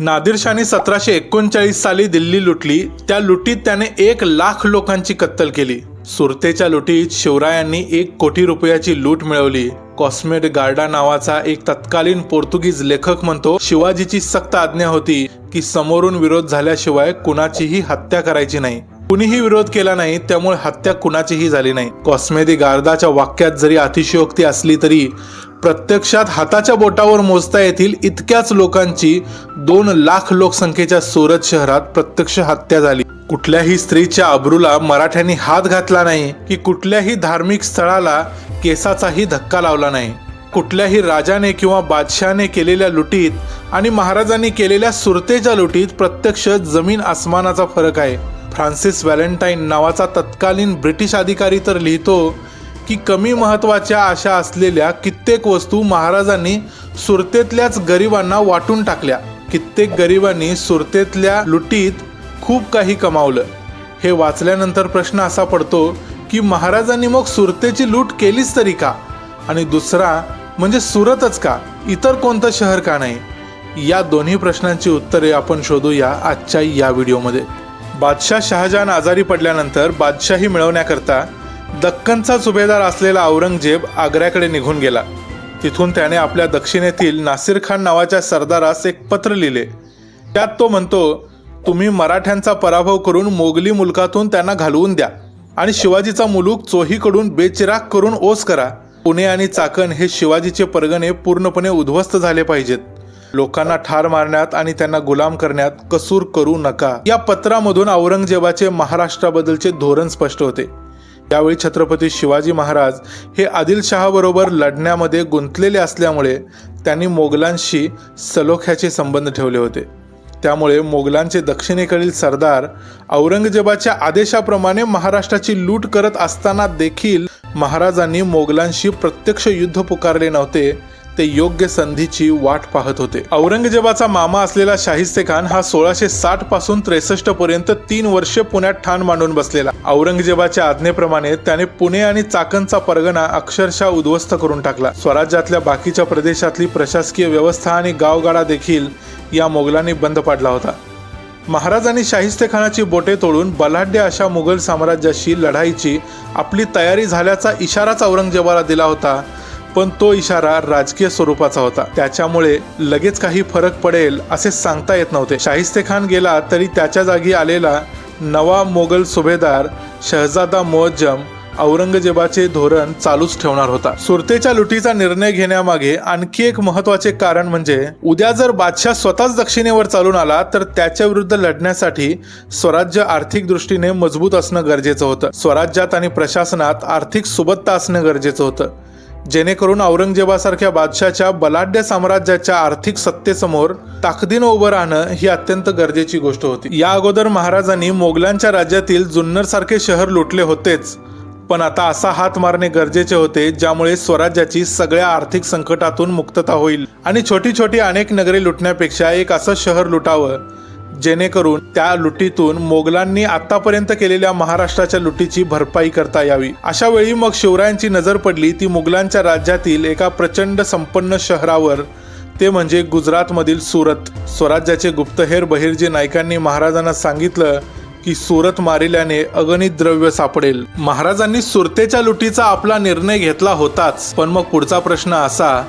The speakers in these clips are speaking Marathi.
नादिरशाने सतराशे एकोणचाळीस साली दिल्ली लुटली. त्या लुटीत त्याने एक लाख लोकांची कत्तल केली. सुरतेच्या लुटीत शिवरायांनी एक कोटी रुपयाची लूट मिळवली. कॉस्मेट गार्डा नावाचा एक तत्कालीन पोर्तुगीज लेखक म्हणतो शिवाजीची सक्त आज्ञा होती की समोरून विरोध झाल्याशिवाय कुणाचीही हत्या करायची नाही. कुणीही विरोध केला नाही त्यामुळे हत्या कुणाचीही झाली नाही. कॉस्मेदी गार्दाच्या वाक्यात जरी अतिशयोक्ती असली तरी प्रत्यक्षात हाताच्या बोटावर मोजता येतील इतक्याच लोकांची दोन लाख लोकसंख्येच्या सुरत शहरात प्रत्यक्ष हत्या झाली. कुठल्याही स्त्रीच्या अब्रूला मराठ्यांनी हात घातला नाही की कुठल्याही धार्मिक स्थळाला केसाचाही धक्का लावला नाही. कुठल्याही राजाने किंवा बादशहाने केलेल्या लुटीत आणि महाराजांनी केलेल्या सुरतेच्या लुटीत प्रत्यक्ष जमीन आसमानाचा फरक आहे. फ्रान्सिस व्हॅलेंटाईन नावाचा तत्कालीन ब्रिटिश अधिकारी तर लिहितो की कमी महत्त्वाच्या अशा असलेल्या कित्येक वस्तू महाराजांनी सुरतेतल्याच गरिबांना वाटून टाकल्या. कित्येक गरिबांनी सुरतेतल्या लुटीत खूप काही कमावलं. हे वाचल्यानंतर प्रश्न असा पडतो की महाराजांनी मग सुरतेची लूट केलीच तरी का? आणि दुसरा म्हणजे सुरतच का? इतर कोणतं शहर का नाही? या दोन्ही प्रश्नांची उत्तरे आपण शोधूया आजच्या या व्हिडिओमध्ये. बादशाह शहाजहान आजारी पडल्यानंतर बादशाही मिळवण्याकरता दक्कनचा सुभेदार असलेला औरंगजेब आग्र्याकडे निघून गेला. तिथून त्याने आपल्या दक्षिणेतील नासिर खान नावाच्या सरदारास एक पत्र लिहिले. त्यात तो म्हणतो तुम्ही मराठ्यांचा पराभव करून मोगली मुलकातून त्यांना घालवून द्या आणि शिवाजीचा मुलूक चोहीकडून बेचिराग करून ओस करा. पुणे आणि चाकण हे शिवाजीचे परगणे पूर्णपणे उद्ध्वस्त झाले पाहिजेत. लोकांना ठार मारण्यात आणि त्यांना गुलाम करण्यात कसूर करू नका. या पत्रामधून औरंगजेबाचे महाराष्ट्राबद्दलचे धोरण स्पष्ट होते. यावेळी छत्रपती शिवाजी महाराज हे आदिलशहाबरोबर लढण्यामध्ये गुंतलेले असल्यामुळे त्यांनी मोगलांशी सलोख्याचे संबंध ठेवले होते. त्यामुळे मोगलांचे दक्षिणेकडील सरदार औरंगजेबाच्या आदेशाप्रमाणे महाराष्ट्राची लूट करत असताना देखील महाराजांनी मोगलांशी प्रत्यक्ष युद्ध पुकारले नव्हते ते योग्य संधीची वाट पाहत होते. औरंगजेबाचा मामा असलेला शाहिस्ते खान हा सोळाशे साठपासून त्रेसष्ट पर्यंत तीन वर्षे पुण्यात ठाण मांडून बसलेला. औरंगजेबाच्या आज्ञेप्रमाणे त्याने पुणे आणि चाकणचा परगणा अक्षरशः उद्ध्वस्त करून टाकला. स्वराज्यातल्या बाकीच्या प्रदेशातली प्रशासकीय व्यवस्था आणि गावगाडा देखील या मोगलांनी बंद पाडला होता. महाराजांनी शाहिस्ते खानाची बोटे तोडून बलाढ्य अशा मुघल साम्राज्याशी लढाईची आपली तयारी झाल्याचा इशाराच औरंगजेबाला दिला होता. पण तो इशारा राजकीय स्वरूपाचा होता. त्याच्यामुळे लगेच काही फरक पडेल असे सांगता येत नव्हते. शाहिस्ते खान गेला तरी त्याच्या जागी आलेला नवा मोगल सुभेदार शहजादा मुअज्जम औरंगजेबाचे धोरण चालूच ठेवणार होता. सुरतेच्या लुटीचा निर्णय घेण्यामागे आणखी एक महत्त्वाचे कारण म्हणजे उद्या जर बादशाह स्वतःच दक्षिणेवर चालून आला तर त्याच्या विरुद्ध लढण्यासाठी स्वराज्य आर्थिक दृष्टीने मजबूत असणं गरजेचं होतं. स्वराज्यात आणि प्रशासनात आर्थिक सुबत्ता असणं गरजेचं होतं. जेणेकरून औरंगजेबासारख्या बादशाच्या बलाढ्य साम्राज्याच्या आर्थिक सत्तेसमोर ताकदीनं उभं राहणं ही अत्यंत गरजेची गोष्ट होती. या अगोदर महाराजांनी मोगलांच्या राज्यातील जुन्नर सारखे शहर लुटले होतेच पण आता असा हात मारणे गरजेचे होते ज्यामुळे स्वराज्याची सगळ्या आर्थिक संकटातून मुक्तता होईल. आणि छोटी छोटी अनेक नगरे लुटण्यापेक्षा एक असं शहर लुटावं जेणेकरून त्या लुटीतून मोगलांनी आतापर्यंत केलेल्या महाराष्ट्राच्या लुटीची भरपाई करता यावी. अशा वेळी मग शिवरायांची नजर पडली ती मुघलांच्या राज्यातील एका प्रचंड संपन्न शहरावर ते म्हणजे गुजरातमधील सुरत. स्वराज्याचे गुप्तहेर बहिर्जी नायकांनी महाराजांना सांगितलं की सुरत मारिल्याने अगणित द्रव्य सापडेल. महाराजांनी सुरतेच्या लुटीचा आपला निर्णय घेतला होताच पण मग पुढचा प्रश्न असा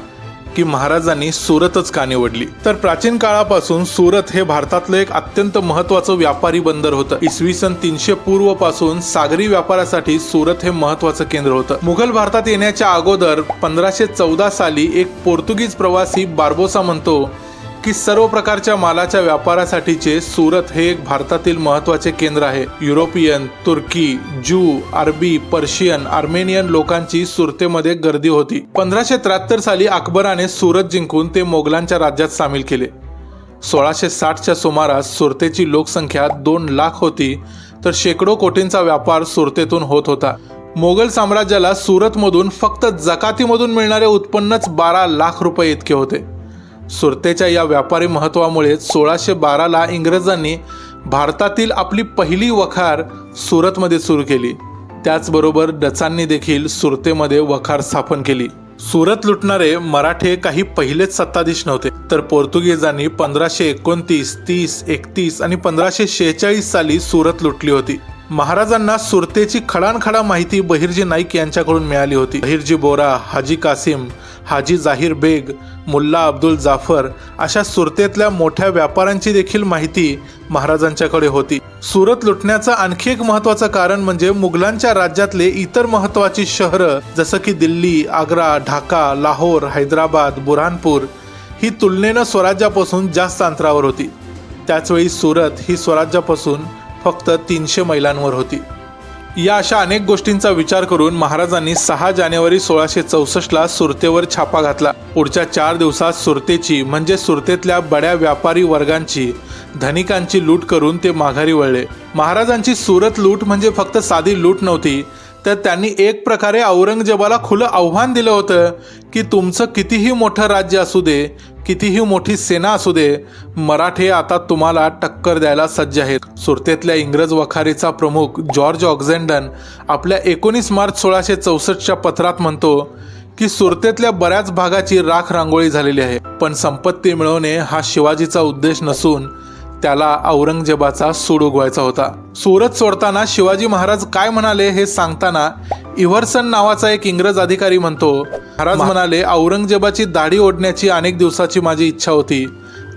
की महाराजांनी सुरतच का निवडली? तर प्राचीन काळापासून सुरत हे भारतातलं एक अत्यंत महत्वाचं व्यापारी बंदर होतं. इसवी सन तीनशे पूर्वपासून सागरी व्यापारासाठी सुरत हे महत्वाचं केंद्र होतं. मुघल भारतात येण्याच्या अगोदर पंधराशे चौदा साली एक पोर्तुगीज प्रवासी बार्बोसा म्हणतो की सर्व प्रकारच्या मालाच्या व्यापारासाठीचे सुरत हे एक भारतातील महत्त्वाचे केंद्र आहे. युरोपियन तुर्की जू अरबी पर्शियन आर्मेनियन लोकांची सुरतेमध्ये गर्दी होती. पंधराशे त्र्याहत्तर साली अकबराने सुरत जिंकून ते मोगलांच्या राज्यात सामील केले. सोळाशे साठच्या सुमारास सुरतेची लोकसंख्या दोन लाख होती तर शेकडो कोटींचा व्यापार सुरतेतून होत होता. मोगल साम्राज्याला सुरतमधून फक्त जकातीमधून मिळणारे उत्पन्नच बारा लाख रुपये इतके होते. सुरतेच्या या व्यापारी महत्वामुळे सोळाशे बाराला इंग्रजांनी भारतातील आपली पहिली वखार सुरतमध्ये सुरू केली. त्याचबरोबर डचांनी देखील सुरतेमध्ये वखार स्थापन केली. सुरत लुटणारे मराठे काही पहिलेच सत्ताधीश नव्हते तर पोर्तुगीजांनी पंधराशे एकोणतीस तीस एकतीस आणि पंधराशे शेहेचाळीस साली सुरत लुटली होती. महाराजांना सुरतेची खडानखडा माहिती बहिर्जी नाईक यांच्याकडून मिळाली होती. बहिर्जी बोरा हाजी कासिम हाजी जाहीर बेग मुल्ला अब्दुल जाफर अशा सुरतेतल्या मोठ्या व्यापाऱ्यांची देखील माहिती महाराजांच्याकडे होती. सुरत लुटण्याचं आणखी एक महत्वाचं कारण म्हणजे मुघलांच्या राज्यातले इतर महत्वाची शहरं जसं की दिल्ली आग्रा ढाका लाहोर हैदराबाद बुरहानपूर ही तुलनेनं स्वराज्यापासून जास्त अंतरावर होती. त्याचवेळी सुरत ही स्वराज्यापासून फक्त तीनशे मैलांवर होती. या अशा अनेक गोष्टींचा विचार करून महाराजांनी सहा जानेवारी सोळाशे चौसष्टला सुरतेवर छापा घातला. पुढच्या चार दिवसात सुरतेची म्हणजे सुरतेतल्या बड्या व्यापारी वर्गांची धनिकांची लूट करून ते माघारी वळले. महाराजांची सुरत लूट म्हणजे फक्त साधी लूट नव्हती तर त्यांनी एक प्रकारे औरंगजेबाला खुलं आव्हान दिलं होतं की तुमचं कितीही मोठं राज्य असू दे कितीही मोठी सेना असू दे मराठे आता तुम्हाला टक्कर द्यायला सज्ज आहेत. सुरतेतल्या इंग्रज वखारीचा प्रमुख जॉर्ज ऑक्झेंडन आपल्या एकोणीस मार्च सोळाशे चौसष्टच्या पत्रात म्हणतो की सुरतेतल्या बऱ्याच भागाची राख रांगोळी झालेली आहे. पण संपत्ती मिळवणे हा शिवाजीचा उद्देश नसून त्याला औरंगजेबाचा सूड उगवायचा होता. सुरत सोडताना शिवाजी महाराज काय म्हणाले हे सांगताना इव्हर्सन नावाचा एक इंग्रज अधिकारी म्हणतो महाराज म्हणाले औरंगजेबाची दाढी ओढण्याची अनेक दिवसाची माझी इच्छा होती.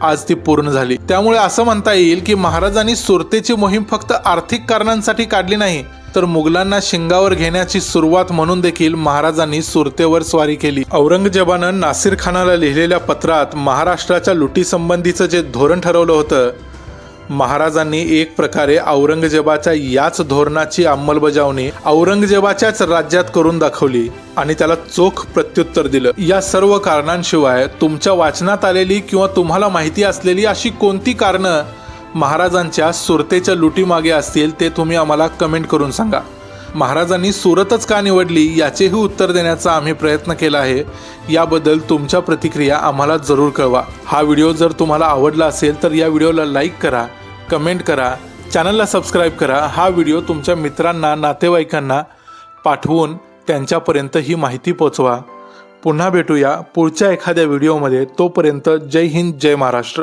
आज ती पूर्ण झाली. त्यामुळे असं म्हणता येईल की महाराजांनी सुरतेची मोहीम फक्त आर्थिक कारणांसाठी काढली नाही तर मुघलांना शिंगावर घेण्याची सुरुवात म्हणून देखील महाराजांनी सुरतेवर स्वारी केली. औरंगजेबानं नासिर खानाला लिहिलेल्या पत्रात महाराष्ट्राच्या लुटीसंबंधीचं जे धोरण ठरवलं होतं महाराजांनी एक प्रकारे औरंगजेबाच्या याच धोरणाची अंमलबजावणी औरंगजेबाच्याच राज्यात करून दाखवली आणि त्याला चोख प्रत्युत्तर दिलं. या सर्व कारणांशिवाय तुमच्या वाचनात आलेली किंवा तुम्हाला माहिती असलेली अशी कोणती कारणं महाराजांच्या सुरतेच्या लुटीमागे असतील ते तुम्ही आम्हाला कमेंट करून सांगा. महाराजांनी सुरतच का निवडली याचेही उत्तर देण्याचा आम्ही प्रयत्न केला आहे. याबद्दल तुमच्या प्रतिक्रिया आम्हाला जरूर कळवा. हा व्हिडिओ जर तुम्हाला आवडला असेल तर या व्हिडिओला लाईक करा कमेंट करा चॅनलला सबस्क्राईब करा. हा व्हिडिओ तुमच्या मित्रांना नातेवाईकांना पाठवून त्यांच्यापर्यंत ही माहिती पोचवा. पुन्हा भेटूया पुढच्या एखाद्या व्हिडिओमध्ये. तोपर्यंत जय हिंद जय महाराष्ट्र.